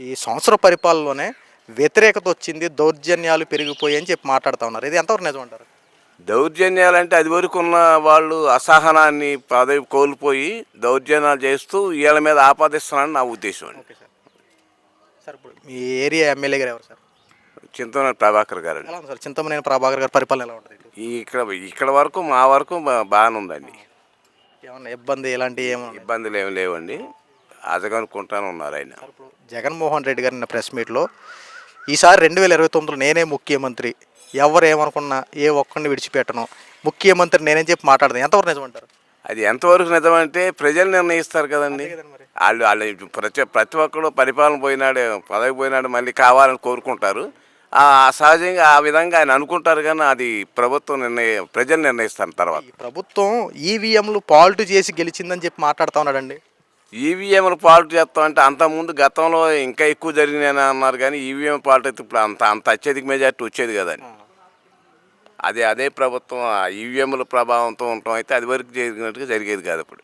ఈ సంవత్సర పరిపాలనలోనే వ్యతిరేకత వచ్చింది దౌర్జన్యాలు పెరిగిపోయి అని చెప్పి మాట్లాడుతూ ఉన్నారు. ఇది ఎంతవరకు నిజం అంటారు? దౌర్జన్యాలంటే అది వరకు ఉన్న వాళ్ళు అసహనాన్ని పదవి కోల్పోయి దౌర్జన్యాలు చేస్తూ వీళ్ళ మీద ఆపాదిస్తున్నారని నా ఉద్దేశం అండి. సార్. ఇప్పుడు మీ ఏరియా ఎమ్మెల్యే గారు ఎవరు సార్? చింతన ప్రభాకర్ గారు ఎలా ఉంది సార్? చింతమనేని ప్రభాకర్ గారి పరిపాలన ఎలా ఉంటుంది? ఇక్కడ ఇక్కడ వరకు మా వరకు బా- బాగానే ఉందండి. ఏమన్నా ఇబ్బంది ఇలాంటివి ఏమన్నా ఇబ్బందులు ఏమి లేవండి. అదగనుకుంటానే ఉన్నారు ఆయన. జగన్మోహన్ రెడ్డి గారి నిన్న ప్రెస్ మీట్లో ఈసారి రెండు వేల ఇరవై తొమ్మిదిలో నేనే ముఖ్యమంత్రి ఎవరు ఏమనుకున్నా ఏ ఒక్కడిని విడిచిపెట్టను. ముఖ్యమంత్రి నేనేం చెప్పి మాట్లాడదాం. ఎంతవరకు నిజం అంటారు? అది ఎంతవరకు నిజమంటే ప్రజలు నిర్ణయిస్తారు కదండి. వాళ్ళు వాళ్ళు ప్రతి ప్రతి ఒక్కరు పరిపాలన పోయినాడు పదవి పోయినాడు మళ్ళీ కావాలని కోరుకుంటారు. ఆ సహజంగా ఆ విధంగా ఆయన అనుకుంటారు కానీ అది ప్రభుత్వం నిర్ణయం ప్రజలు నిర్ణయిస్తారు తర్వాత. ప్రభుత్వం ఈవీఎంలు పాల్టు చేసి గెలిచిందని చెప్పి మాట్లాడుతూ ఉన్నాడండి. ఈవీఎంలు పాల్ట్ చేస్తాం అంటే అంతకుముందు గతంలో ఇంకా ఎక్కువ జరిగినాయని అన్నారు కానీ ఈవీఎం పాల్ట్ అయితే ఇప్పుడు అంత అంత అత్యధిక మెజార్టీ వచ్చేది కదండి. అదే అదే ప్రభుత్వం ఈవీఎంల ప్రభావంతో ఉండటం అయితే అది వరకు జరిగినట్టుగా జరిగేది కాదు ఇప్పుడు.